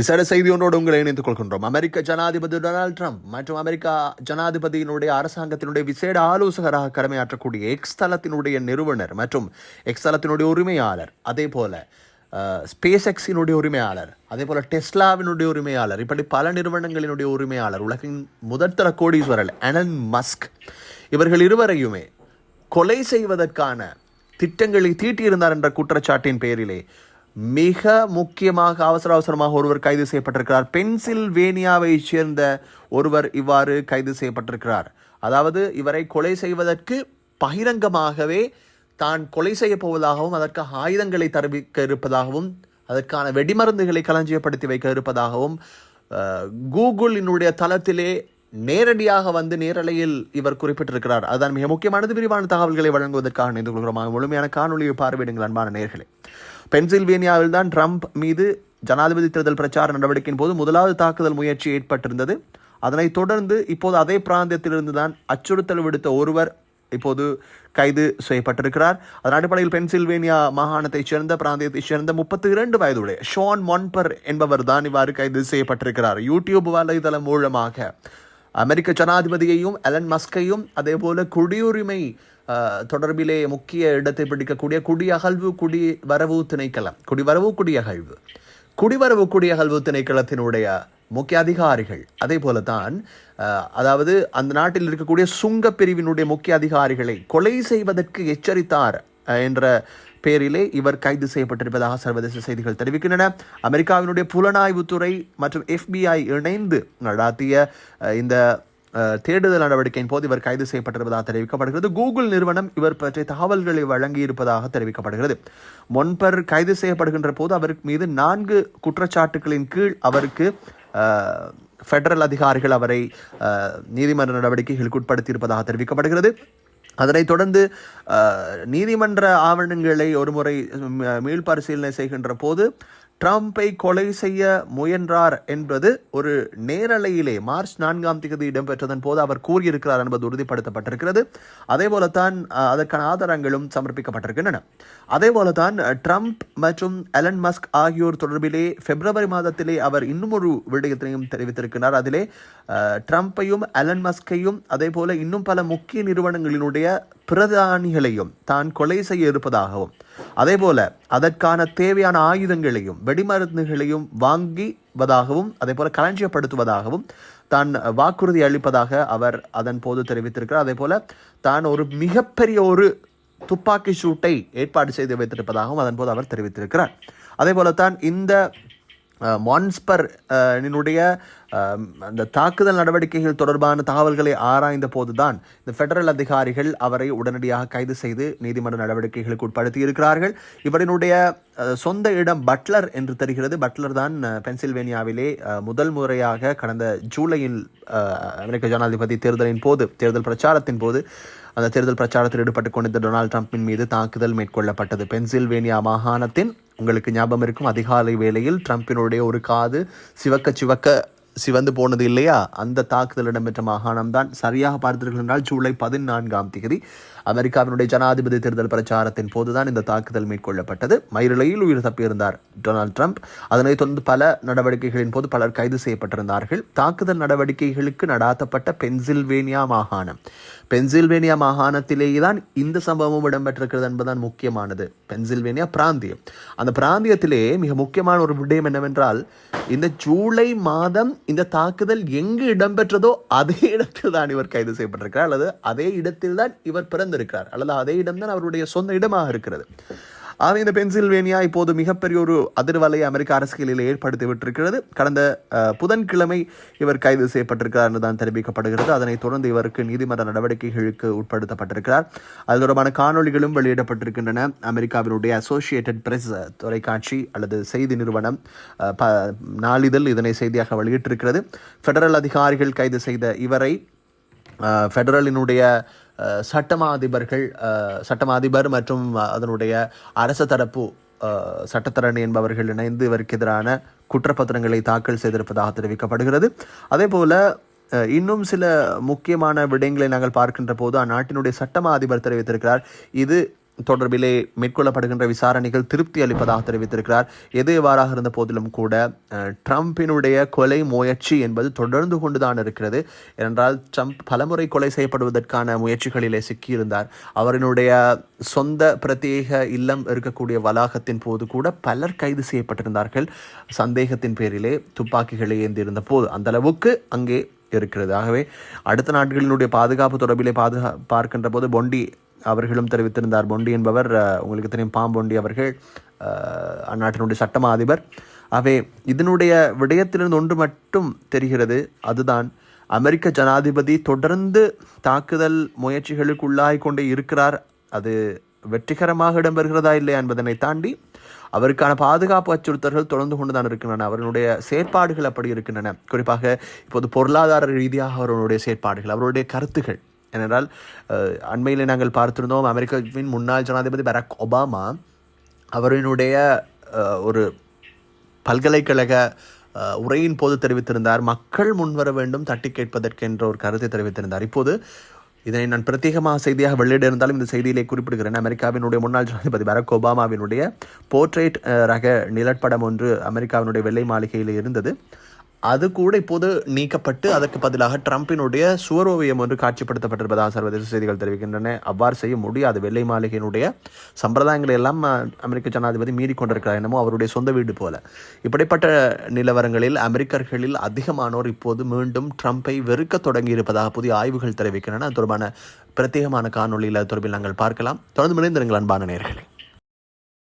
விசேட செய்தி ஒன்றோடு உங்களை இணைத்துக் கொள்கின்றோம். அமெரிக்க ஜனாதிபதி டொனால்ட் ட்ரம்ப் மற்றும் அமெரிக்கா ஜனாதிபதியினுடைய அரசாங்கத்தினுடைய விசேட ஆலோசகராக கடமையாற்றக்கூடிய எக்ஸ் தளத்தினுடைய நிறுவனர் மற்றும் எக்ஸ் தளத்தினுடைய உரிமையாளர் அதே போல ஸ்பேஸ் எக்ஸினுடைய உரிமையாளர் அதே போல டெஸ்லாவினுடைய உரிமையாளர் இப்படி பல நிறுவனங்களினுடைய உரிமையாளர் உலகின் முதற்தர கோடீஸ்வரர் அனன் மஸ்க் இவர்கள் இருவரையுமே கொலை செய்வதற்கான திட்டங்களை தீட்டியிருந்தார் என்ற குற்றச்சாட்டின் பேரிலே மிக முக்கியமாக அவசர அவசரமாக ஒருவர் கைது செய்யப்பட்டிருக்கிறார். பென்சில்வேனியாவை சேர்ந்த ஒருவர் இவ்வாறு கைது செய்யப்பட்டிருக்கிறார். அதாவது இவரை கொலை செய்வதற்கு பகிரங்கமாகவே தான் கொலை செய்ய போவதாகவும் அதற்கு ஆயுதங்களை தருவிக்க இருப்பதாகவும் அதற்கான வெடிமருந்துகளை களஞ்சியப்படுத்தி வைக்க இருப்பதாகவும் கூகுளினுடைய தளத்திலே நேரடியாக வந்து நேரலையில் இவர் குறிப்பிட்டிருக்கிறார். அதுதான் மிக முக்கியமானது. விரிவான தகவல்களை வழங்குவதற்காக நினைந்து கொள்கிறோம். முழுமையான காணொலியை பார்வையிடுங்கள் அன்பான நேர்களே பென்சில்வேனியாவில் தான் ட்ரம்ப் மீது ஜனாதிபதி தேர்தல் பிரச்சார நடவடிக்கையின் போது முதலாவது தாக்குதல் முயற்சி ஏற்பட்டிருந்தது. அதனைத் தொடர்ந்து இப்போது அதே பிராந்தியத்திலிருந்து தான் அச்சுறுத்தல் விடுத்த ஒருவர் இப்போது கைது செய்யப்பட்டிருக்கிறார். அதன் அடிப்படையில் பென்சில்வேனியா மாகாணத்தைச் சேர்ந்த பிராந்தியத்தைச் சேர்ந்த முப்பத்தி இரண்டு வயதுடைய ஷான் மொன்பர் என்பவர் தான் இவ்வாறு கைது செய்யப்பட்டிருக்கிறார். யூடியூப் வலைதளம் மூலமாக. அமெரிக்க ஜனாதிபதியையும் அலன் மஸ்கையும் அதே போல குடியுரிமை தொடர்பிலே முக்கிய இடத்தை பிடிக்கக்கூடிய குடியகழ்வு குடி வரவு திணைக்களம் குடிவரவு குடியகழ்வு குடிவரவு குடியகழ்வு திணைக்களத்தினுடைய முக்கிய அதிகாரிகள் அதே போல தான் அதாவது அந்த நாட்டில் இருக்கக்கூடிய சுங்க பிரிவினுடைய முக்கிய அதிகாரிகளை கொலை செய்வதற்கு எச்சரித்தார் என்ற பேரிலே இவர் கைது செய்யப்பட்டிருப்பதாக சர்வதேச செய்திகள் தெரிவிக்கின்றன. அமெரிக்காவினுடைய புலனாய்வுத்துறை மற்றும் எஃபிஐ இணைந்து நடாத்திய இந்த தேடுதல் நடவடிக்கையின் போது இவர் கைது செய்யப்பட்டிருப்பதாக தெரிவிக்கப்படுகிறது. கூகுள் நிறுவனம் இவர் பற்றிய தகவல்களை வழங்கி இருப்பதாக தெரிவிக்கப்படுகிறது. முன்பர் கைது செய்யப்படுகின்ற போது அவருக்கு மீது நான்கு குற்றச்சாட்டுகளின் கீழ் அவருக்கு ஃபெடரல் அதிகாரிகள் அவரை நீதிமன்ற நடவடிக்கைகளுக்கு உட்படுத்தியிருப்பதாக தெரிவிக்கப்படுகிறது. அதனைத் தொடர்ந்து நீதிமன்ற ஆவணங்களை ஒருமுறை மீள்பரிசீலனை செய்கின்ற போது ட்ரம்பை கொலை செய்ய முயன்றார் என்பது ஒரு நேரலையிலே மார்ச் நான்காம் தேதி இடம்பெற்றதன் போது அவர் கூறியிருக்கிறார் என்பது உறுதிப்படுத்தப்பட்டிருக்கிறது. அதே போலத்தான் அதற்கான ஆதாரங்களும் சமர்ப்பிக்கப்பட்டிருக்கின்றன. அதே போலத்தான் ட்ரம்ப் மற்றும் அலன் மஸ்க் ஆகியோர் தொடர்பிலே பிப்ரவரி மாதத்திலே அவர் இன்னும் ஒரு விடயத்தையும் தெரிவித்திருக்கிறார். அதிலே ட்ரம்ப்பையும் அலன் மஸ்கையும் அதே போல இன்னும் பல முக்கிய நிறுவனங்களினுடைய பிரதானிகளையும் தான் கொலை செய்ய இருப்பதாகவும் அதே போல அதற்கான தேவையான ஆயுதங்களையும் வெடிமருந்துகளையும் வாங்கிவதாகவும் அதே போல களஞ்சியப்படுத்துவதாகவும் தான் வாக்குறுதி அளிப்பதாக அவர் அதன் போது தெரிவித்திருக்கிறார். அதே போல தான் ஒரு மிகப்பெரிய ஒரு துப்பாக்கி சூட்டை ஏற்பாடு செய்து வைத்திருப்பதாகவும் அதன் போது அவர் தெரிவித்திருக்கிறார். அதே போலத்தான் இந்த மான்ஸ்பர் என்னுடைய அந்த தாக்குதல் நடவடிக்கைகள் தொடர்பான தகவல்களை ஆராய்ந்த போதுதான் இந்த ஃபெடரல் அதிகாரிகள் அவரை உடனடியாக கைது செய்து நீதிமன்ற நடவடிக்கைகளுக்கு உட்படுத்தி இருக்கிறார்கள் இவரினுடைய சொந்த இடம் பட்லர் என்று தெரிகிறது. பட்லர் தான் பென்சில்வேனியாவிலே முதல் முறையாக கடந்த ஜூலையில் அமெரிக்க ஜனாதிபதி தேர்தலின் போது தேர்தல் பிரச்சாரத்தின் போது அந்த தேர்தல் பிரச்சாரத்தில் ஈடுபட்டு கொண்டிருந்த டொனால்ட் ட்ரம்பின் மீது தாக்குதல் மேற்கொள்ளப்பட்டது. பென்சில்வேனியா மாகாணத்தின் உங்களுக்கு ஞாபகம் இருக்கும். அதிகாலை வேளையில் ட்ரம்பினுடைய ஒரு காது சிவக்க சிவக்க சிவந்து போனது இல்லையா? அந்த தாக்குதல் இடம்பெற்ற மாகாணம் தான் சரியாக பார்த்தீர்கள் என்றால் ஜூலை பதினான்காம் தேதி அமெரிக்காவினுடைய ஜனாதிபதி தேர்தல் பிரச்சாரத்தின் போதுதான் இந்த தாக்குதல் மேற்கொள்ளப்பட்டது. மயிரிழையில் உயிர் தப்பியிருந்தார் டொனால்ட் ட்ரம்ப். அதனைத் தொடர்ந்து பல நடவடிக்கைகளின் போது பலர் கைது செய்யப்பட்டிருந்தார்கள். தாக்குதல் நடவடிக்கைகளுக்கு நடாத்தப்பட்ட பென்சில்வேனியா மாகாணம். பென்சில்வேனியா மாகாணத்திலேயே தான் இந்த சம்பவமும் இடம்பெற்றிருக்கிறது என்பதுதான் முக்கியமானது. பென்சில்வேனியா பிராந்தியம். அந்த பிராந்தியத்திலே மிக முக்கியமான ஒரு விடயம் என்னவென்றால் இந்த ஜூலை மாதம் இந்த தாக்குதல் எங்கு இடம்பெற்றதோ அதே இடத்தில் தான் இவர் கைது செய்யப்பட்டிருக்கிறார். அல்லது அதே இடத்தில் தான் இவர் பிறந்த பிறந்திருக்கிறார் அல்லது அதே இடம்தான் அவருடைய சொந்த இடமாக இருக்கிறது. ஆனால் இந்த பென்சில்வேனியா இப்போது மிகப்பெரிய ஒரு அதிர்வலையை அமெரிக்க அரசியலில் ஏற்படுத்தி விட்டிருக்கிறது. கடந்த புதன்கிழமை இவர் கைது செய்யப்பட்டிருக்கிறார் என்று தான் தெரிவிக்கப்படுகிறது. அதனைத் தொடர்ந்து இவருக்கு நீதிமன்ற நடவடிக்கைகளுக்கு உட்படுத்தப்பட்டிருக்கிறார். அது தொடர்பான காணொலிகளும் வெளியிடப்பட்டிருக்கின்றன. அமெரிக்காவினுடைய அசோசியேட்டட் பிரஸ் தொலைக்காட்சி அல்லது செய்தி நிறுவனம் ப நாளிதழ் இதனை செய்தியாக வெளியிட்டிருக்கிறது. ஃபெடரல் அதிகாரிகள் கைது செய்த இவரை ஃபெடரலினுடைய அஹ், சட்டமா அதிபர்கள் சட்டமா அதிபர் மற்றும் அதனுடைய அரச தரப்பு சட்டத்தரணி என்பவர்கள் இணைந்து இவருக்கு எதிரான குற்றப்பத்திரங்களை தாக்கல் செய்திருப்பதாக தெரிவிக்கப்படுகிறது. அதே போல் இன்னும் சில முக்கியமான விடயங்களை நாங்கள் பார்க்கின்ற போது அந்நாட்டினுடைய சட்டமா அதிபர் தெரிவித்திருக்கிறார். இது தொடர்பிலே மேற்கொள்ளப்படுகின்ற விசாரணைகள் திருப்தி அளிப்பதாக தெரிவித்திருக்கிறார். எது எவ்வாறாக இருந்த போதிலும் கூட ட்ரம்பினுடைய கொலை முயற்சி என்பது தொடர்ந்து கொண்டுதான் இருக்கிறது. ஏனென்றால் ட்ரம்ப் பலமுறை கொலை செய்யப்படுவதற்கான முயற்சிகளிலே சிக்கியிருந்தார். அவரினுடைய சொந்த பிரத்யேக இல்லம் இருக்கக்கூடிய வளாகத்தின் போது கூட பலர் கைது செய்யப்பட்டிருந்தார்கள். சந்தேகத்தின் பேரிலே துப்பாக்கிகளை ஏந்தியிருந்த போது அந்தளவுக்கு அங்கே இருக்கிறது. ஆகவே அடுத்த நாடுகளினுடைய பாதுகாப்பு தொடர்பிலே பாதுகா பார்க்கின்ற போது பொண்டி அவர்களும் தெரிவித்திருந்தார். பொண்டி என்பவர் உங்களுக்கு தெரியும் பாம்பொண்டி அவர்கள் அந்நாட்டினுடைய சட்டமா அதிபர் ஆகவே இதனுடைய விடயத்திலிருந்து ஒன்று மட்டும் தெரிகிறது. அதுதான் அமெரிக்க ஜனாதிபதி தொடர்ந்து தாக்குதல் முயற்சிகளுக்கு உள்ளாகிக் கொண்டே இருக்கிறார். அது வெற்றிகரமாக இடம்பெறுகிறதா இல்லையா என்பதனை தாண்டி அவருக்கான பாதுகாப்பு அச்சுறுத்தல்கள் தொடர்ந்து கொண்டுதான் இருக்கின்றன. அவருடைய செயற்பாடுகள் அப்படி இருக்கின்றன. குறிப்பாக இப்போது பொருளாதார ரீதியாக அவருடைய செயற்பாடுகள் அவருடைய கருத்துகள் ஏனென்றால் அண்மையில் நாங்கள் பார்த்திருந்தோம் அமெரிக்காவின் முன்னாள் ஜனாதிபதி பராக் ஒபாமா அவரினுடைய ஒரு பல்கலைக்கழக உரையின் போது தெரிவித்திருந்தார் மக்கள் முன்வர வேண்டும் தட்டி கேட்பதற்கு என்ற ஒரு கருத்தை தெரிவித்திருந்தார். இப்போது இதனை நான் பிரத்யேகமாக செய்தியாக வெளியிட இருந்தாலும் இந்த செய்தியிலே குறிப்பிடுகிறேன். அமெரிக்காவினுடைய முன்னாள் ஜனாதிபதி பராக் ஒபாமாவினுடைய போர்ட்ரேட் ரக நிலப்படம் ஒன்று அமெரிக்காவினுடைய வெள்ளை மாளிகையில் இருந்தது. அது கூட இப்போது நீக்கப்பட்டு அதற்கு பதிலாக ட்ரம்பினுடைய சுவரோவியம் ஒன்று காட்சிப்படுத்தப்பட்டிருப்பதாக சர்வதேச செய்திகள் தெரிவிக்கின்றன. அவ்வாறு செய்ய முடியாது. வெள்ளை மாளிகையினுடைய சம்பிரதாயங்களை எல்லாம் அமெரிக்க ஜனாதிபதி மீறி கொண்டிருக்கிறார் என்னமோ அவருடைய சொந்த வீடு போல. இப்படிப்பட்ட நிலவரங்களில் அமெரிக்கர்களில் அதிகமானோர் இப்போது மீண்டும் ட்ரம்பை வெறுக்க தொடங்கி இருப்பதாக புதிய ஆய்வுகள் தெரிவிக்கின்றன. அது தொடர்பான பிரத்யேகமான காணொளியில் அது தொடர்பில் நாங்கள் பார்க்கலாம். தொடர்ந்து இணைந்திருங்கள் அன்பான நேர்களை